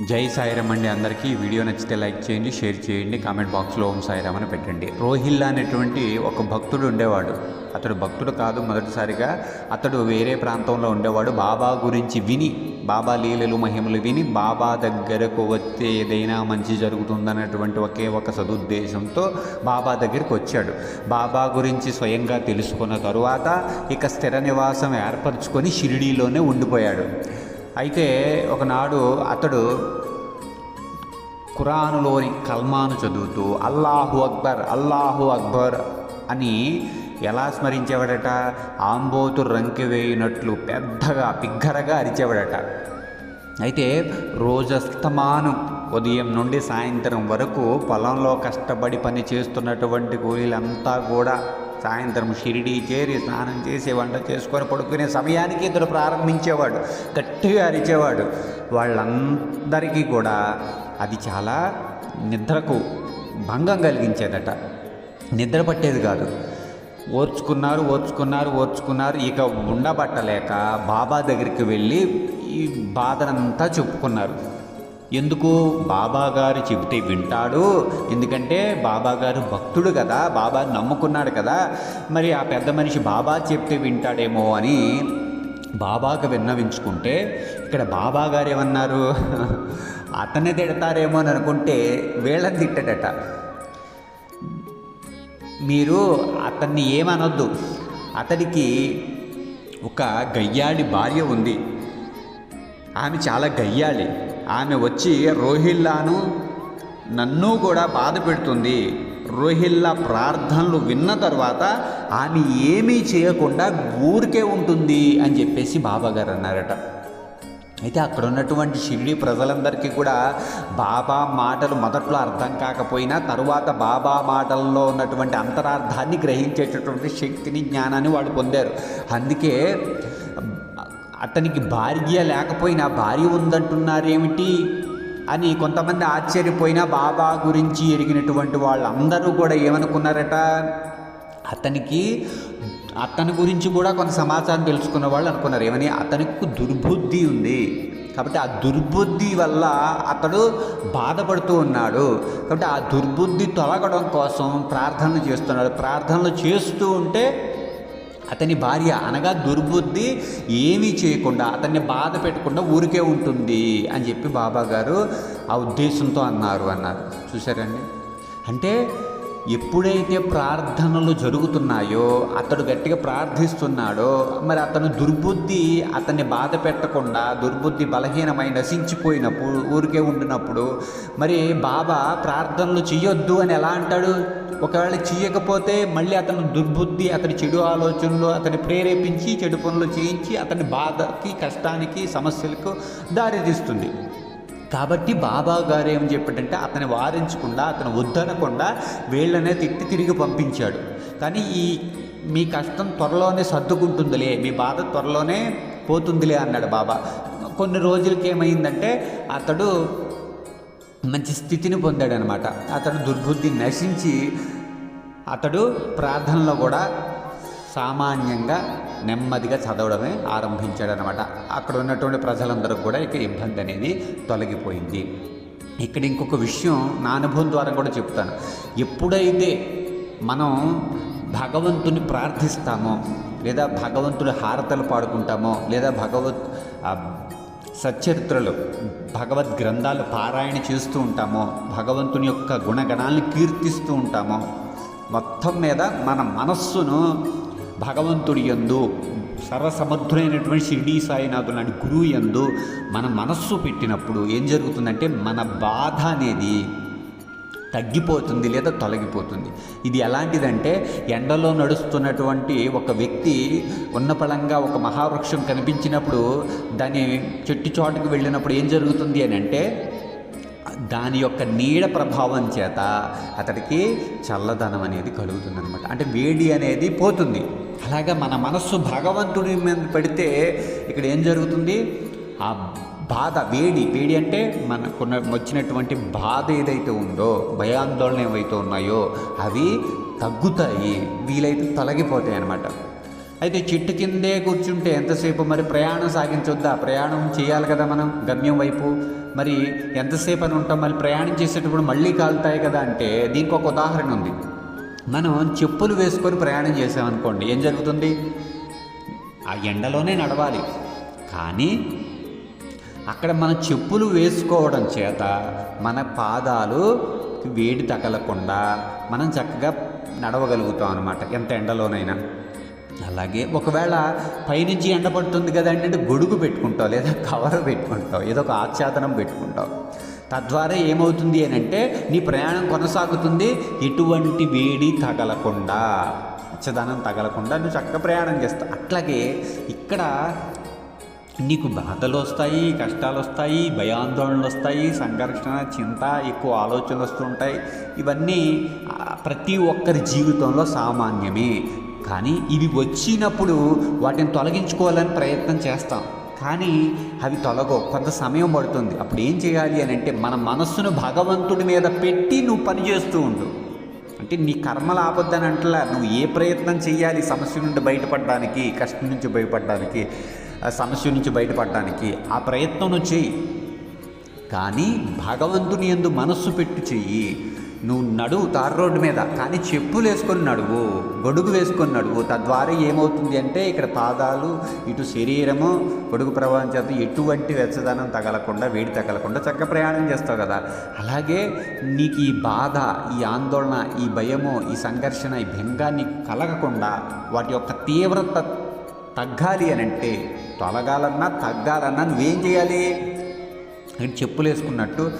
జై సాయిరామ్ అండి అందరికీ. ఈ వీడియో నచ్చితే లైక్ చేయండి షేర్ చేయండి. కామెంట్ బాక్స్లో ఓం సాయిరామ్ అని పెట్టండి. రోహిల్లా అనేటువంటి ఒక భక్తుడు ఉండేవాడు. అతడు భక్తుడు కాదు మొదటిసారిగా. అతడు వేరే ప్రాంతంలో ఉండేవాడు. బాబా గురించి విని బాబా లీలలు మహిమలు విని బాబా దగ్గరకు వస్తే ఏదైనా మంచి జరుగుతుందన్నటువంటి ఒకే ఒక సదుద్దేశంతో బాబా దగ్గరికి వచ్చాడు. బాబా గురించి స్వయంగా తెలుసుకున్న తరువాత ఇక స్థిర నివాసం ఏర్పరచుకొని షిరిడీలోనే ఉండిపోయాడు. అయితే ఒకనాడు అతడు ఖురానులోని కల్మాను చదువుతూ అల్లాహు అక్బర్ అల్లాహు అక్బర్ అని ఎలా స్మరించేవాడట? ఆంబోతు రంకి వేయినట్లు పెద్దగా బిగ్గరగా అరిచేవాడట. అయితే రోజస్తమానం ఉదయం నుండి సాయంత్రం వరకు పొలంలో కష్టపడి పని చేస్తున్నటువంటి కూలీలంతా కూడా సాయంత్రం షిరిడీ చేరి స్నానం చేసి వంట చేసుకొని పడుకునే సమయానికి ఇతడు ప్రారంభించేవాడు గట్టిగా అరిచేవాడు. వాళ్ళందరికీ కూడా అది చాలా నిద్రకు భంగం కలిగించేదట. నిద్ర పట్టేది కాదు. ఓర్చుకున్నారు ఓర్చుకున్నారు ఓర్చుకున్నారు ఇక ఉండబట్టలేక బాబా దగ్గరికి వెళ్ళి ఈ బాధనంతా చెప్పుకున్నారు. ఎందుకు బాబా గారు చెబితే వింటాడు? ఎందుకంటే బాబాగారు భక్తుడు కదా బాబా నమ్ముకున్నాడు కదా. మరి ఆ పెద్ద మనిషి బాబా చెప్తే వింటాడేమో అని బాబాకు విన్నవించుకుంటే ఇక్కడ బాబా గారు ఏమన్నారు? అతన్ని తిడతారేమో అని అనుకుంటే వీళ్ళని తిట్టడట. మీరు అతన్ని ఏమనొద్దు. అతడికి ఒక గయ్యాడి భార్య ఉంది. ఆమె చాలా గయ్యాళి. ఆమె వచ్చి రోహిల్లాను నన్ను కూడా బాధ పెడుతుంది. రోహిల్లా ప్రార్థనలు విన్న తర్వాత ఆమె ఏమీ చేయకుండా ఊరికే ఉంటుంది అని చెప్పేసి బాబాగారు అన్నారట. అయితే అక్కడ ఉన్నటువంటి షిరిడి ప్రజలందరికీ కూడా బాబా మాటలు మొదట్లో అర్థం కాకపోయినా తరువాత బాబా మాటల్లో ఉన్నటువంటి అంతరార్థాన్ని గ్రహించేటటువంటి శక్తిని జ్ఞానాన్ని వాళ్ళు పొందారు. అందుకే అతనికి భార్య లేకపోయినా భార్య ఉందంటున్నారేమిటి? అని కొంతమంది ఆశ్చర్యపోయినా బాబా గురించి ఎరిగినటువంటి వాళ్ళందరూ కూడా ఏమనుకున్నారట? అతనికి అతని గురించి కూడా కొంత సమాచారం తెలుసుకున్న వాళ్ళు అనుకున్నారు. ఏమని? అతనికి దుర్బుద్ధి ఉంది. కాబట్టి ఆ దుర్బుద్ధి వల్ల అతడు బాధపడుతూ ఉన్నాడు. కాబట్టి ఆ దుర్బుద్ధి తొలగడం కోసం ప్రార్థనలు చేస్తున్నాడు. ప్రార్థనలు చేస్తూ ఉంటే అతని భార్య అనగా దుర్బుద్ధి ఏమీ చేయకుండా అతన్ని బాధ పెట్టకుండా ఊరికే ఉంటుంది అని చెప్పి బాబా గారు ఆ ఉద్దేశంతో అన్నారు అన్నారు. చూసారండి అంటే ఎప్పుడైతే ప్రార్థనలు జరుగుతున్నాయో అతడు గట్టిగా ప్రార్థిస్తున్నాడో మరి అతను దుర్బుద్ధి అతన్ని బాధ పెట్టకుండా దుర్బుద్ధి బలహీనమై నశించిపోయినప్పుడు ఊరికే ఉండినప్పుడు మరి బాబా ప్రార్థనలు చెయ్యొద్దు అని ఎలా అంటాడు? ఒకవేళ చేయకపోతే మళ్ళీ అతను దుర్బుద్ధి అతని చెడు ఆలోచనలు అతని ప్రేరేపించి చెడు పనులు చేయించి అతని బాధకి కష్టానికి సమస్యలకు దారితీస్తుంది. కాబట్టి బాబా గారు ఏం చెప్పాడంటే అతని వారించకుండా అతను వద్దనకుండా వీళ్ళనే తిట్టి తిరిగి పంపించాడు. కానీ ఈ మీ కష్టం త్వరలోనే సర్దుకుంటుందిలే మీ బాధ త్వరలోనే పోతుందిలే అన్నాడు బాబా. కొన్ని రోజులకి ఏమైందంటే అతడు మంచి స్థితిని పొందాడనమాట. అతడు దుర్బుద్ధి నశించి అతడు ప్రార్థనలో కూడా సామాన్యంగా నెమ్మదిగా చదవడమే ఆరంభించాడనమాట. అక్కడ ఉన్నటువంటి ప్రజలందరూ కూడా ఇక ఇబ్బంది అనేది తొలగిపోయింది. ఇక్కడ ఇంకొక విషయం నా అనుభవం ద్వారా కూడా చెప్తాను. ఎప్పుడైతే మనం భగవంతుని ప్రార్థిస్తామో లేదా భగవంతుడి హారతలు పాడుకుంటామో లేదా భగవత్ సచ్చరిత్రలు భగవద్ గ్రంథాలు పారాయణ చేస్తూ ఉంటామో భగవంతుని యొక్క గుణగణాలను కీర్తిస్తూ ఉంటామో మొత్తం మీద మన మనస్సును భగవంతుడి యందు సర్వసమర్థులైనటువంటి షిర్డీ సాయినాథుడు లాంటి గురువు యందు మన మనస్సు పెట్టినప్పుడు ఏం జరుగుతుందంటే మన బాధ అనేది తగ్గిపోతుంది లేదా తొలగిపోతుంది. ఇది ఎలాంటిదంటే ఎండలో నడుస్తున్నటువంటి ఒక వ్యక్తి ఉన్నపళంగా ఒక మహావృక్షం కనిపించినప్పుడు దాని చెట్టు చోటుకు వెళ్ళినప్పుడు ఏం జరుగుతుంది అని అంటే దాని యొక్క నీడ ప్రభావం చేత అతడికి చల్లదనం అనేది కలుగుతుందనమాట అంటే వేడి అనేది పోతుంది. అలాగా మన మనస్సు భగవంతుడి మీద పెడితే ఇక్కడ ఏం జరుగుతుంది? ఆ బాధ వేడి. వేడి అంటే మనకున్న వచ్చినటువంటి బాధ ఏదైతే ఉందో భయాందోళన ఏవైతే ఉన్నాయో అవి తగ్గుతాయి. వీలైతే తొలగిపోతాయి అన్నమాట. అయితే చెట్టు కిందే కూర్చుంటే ఎంతసేపు? మరి ప్రయాణం సాగించొద్దా? ప్రయాణం చేయాలి కదా మనం గమ్యం వైపు. మరి ఎంతసేపు అని ఉంటాం? మళ్ళీ ప్రయాణం చేసేటప్పుడు మళ్ళీ కాలుతాయి కదా అంటే దీనికి ఒక ఉదాహరణ ఉంది. మనం చెప్పులు వేసుకొని ప్రయాణం చేసామనుకోండి ఏం జరుగుతుంది? ఆ ఎండలోనే నడవాలి. కానీ అక్కడ మన చెప్పులు వేసుకోవడం చేత మన పాదాలు వేడి తగలకుండా మనం చక్కగా నడవగలుగుతాం అనమాట ఎంత ఎండలోనైనా. అలాగే ఒకవేళ పైనుంచి ఎండ పడుతుంది కదా అంటే గొడుగు పెట్టుకుంటావు లేదా కవర్ పెట్టుకుంటావు ఏదో ఒక ఆచ్ఛాదనం పెట్టుకుంటావు తద్వారా ఏమవుతుంది అని అంటే నీ ప్రయాణం కొనసాగుతుంది ఎటువంటి వేడి తగలకుండా అచ్చదనం తగలకుండా నువ్వు చక్కగా ప్రయాణం చేస్తావు. అట్లాగే ఇక్కడ నీకు బాధలు వస్తాయి కష్టాలు వస్తాయి భయాందోళనలు వస్తాయి సంఘర్షణ చింత ఎక్కువ ఆలోచనలు వస్తుంటాయి ఇవన్నీ ప్రతి ఒక్కరి జీవితంలో సామాన్యమే. కానీ ఇవి వచ్చినప్పుడు వాటిని తొలగించుకోవాలని ప్రయత్నం చేస్తాం. కానీ అవి తొలగో కొంత సమయం పడుతుంది. అప్పుడు ఏం చేయాలి అని అంటే మన మనస్సును భగవంతుడి మీద పెట్టి నువ్వు పని చేస్తూ ఉండు. అంటే నీ కర్మలు ఆపొద్దని అంటలా నువ్వు ఏ ప్రయత్నం చేయాలి సమస్య నుండి బయటపడడానికి కష్టం నుంచి బయటపడడానికి? సమస్య నుంచి బయటపడడానికి ఆ ప్రయత్నం చేయి. కానీ భగవంతుని ఎందు మనస్సు పెట్టి చెయ్యి. నువ్వు నడువు తార్ రోడ్డు మీద కానీ చెప్పులు వేసుకొని నడువు గొడుగు వేసుకొని నడువు. తద్వారా ఏమవుతుంది అంటే ఇక్కడ పాదాలు ఇటు శరీరము గొడుగు ప్రభావం చేత ఎటువంటి వెచ్చదనం తగలకుండా వేడి తగలకుండా చక్కగా ప్రయాణం చేస్తావు కదా. అలాగే నీకు ఈ బాధ ఈ ఆందోళన ఈ భయము ఈ సంఘర్షణ ఈ భంగాన్ని కలగకుండా వాటి యొక్క తీవ్రత తగ్గాలి అని అంటే తొలగాలన్నా తగ్గాలన్నా నువ్వేం చేయాలి? అంటే చెప్పులు వేసుకున్నట్టు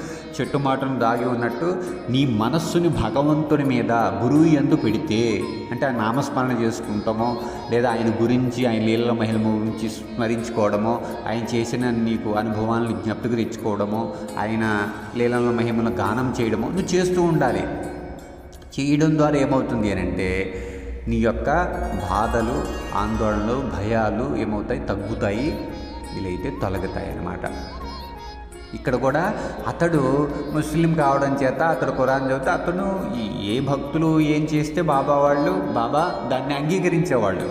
చెట్టు మాటను దాగి ఉన్నట్టు నీ మనస్సుని భగవంతుని మీద గురువు ఎందు పెడితే అంటే ఆ నామస్మరణ చేసుకుంటామో లేదా ఆయన గురించి ఆయన లీలల మహిళ గురించి స్మరించుకోవడమో ఆయన చేసిన నీకు అనుభవాలను జ్ఞప్తికి తెచ్చుకోవడమో ఆయన లీలల మహిమను గానం చేయడమో నువ్వు చేస్తూ ఉండాలి. చేయడం ద్వారా ఏమవుతుంది అని అంటే నీ యొక్క బాధలు ఆందోళనలు భయాలు ఏమవుతాయి? తగ్గుతాయి. వీలైతే తొలగుతాయి అన్నమాట. ఇక్కడ కూడా అతడు ముస్లిం కావడం చేత అతడు ఖురాన్ చదివితే అతను ఏ భక్తులు ఏం చేస్తే బాబా వాళ్ళు బాబా దాన్ని అంగీకరించేవాళ్ళు.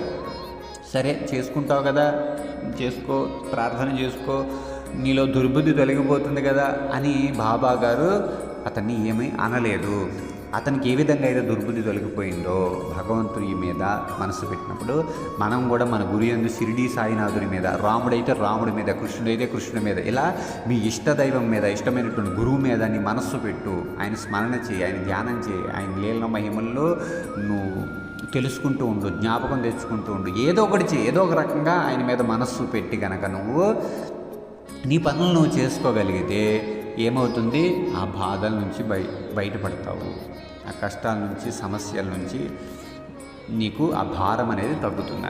సరే చేసుకుంటావు కదా చేసుకో ప్రార్థన చేసుకో నీలో దుర్బుద్ధి తొలగిపోతుంది కదా అని బాబా గారు అతన్ని ఏమీ అనలేదు. అతనికి ఏ విధంగా అయితే దుర్బుద్ధి తొలగిపోయిందో భగవంతుని మీద మనసు పెట్టినప్పుడు మనం కూడా మన గురి ఎందు షిరిడి సాయినాథుని మీద రాముడైతే రాముడి మీద కృష్ణుడైతే కృష్ణుడి మీద ఇలా మీ ఇష్టదైవం మీద ఇష్టమైనటువంటి గురువు మీద నీ మనస్సు పెట్టు ఆయన స్మరణ చేయి ఆయన ధ్యానం చేయి ఆయన లీలన మహిమల్లో నువ్వు తెలుసుకుంటూ ఉండు జ్ఞాపకం తెచ్చుకుంటూ ఉండు. ఏదో ఒకటి చేయి ఏదో ఒక రకంగా ఆయన మీద మనస్సు పెట్టి కనుక నువ్వు నీ పనులు నువ్వు చేసుకోగలిగితే ఏమవుతుంది? ఆ బాధల నుంచి బయ బయటపడతావు. ఆ కష్టాల నుంచి సమస్యల నుంచి నీకు ఆ భారం అనేది తగ్గుతుంది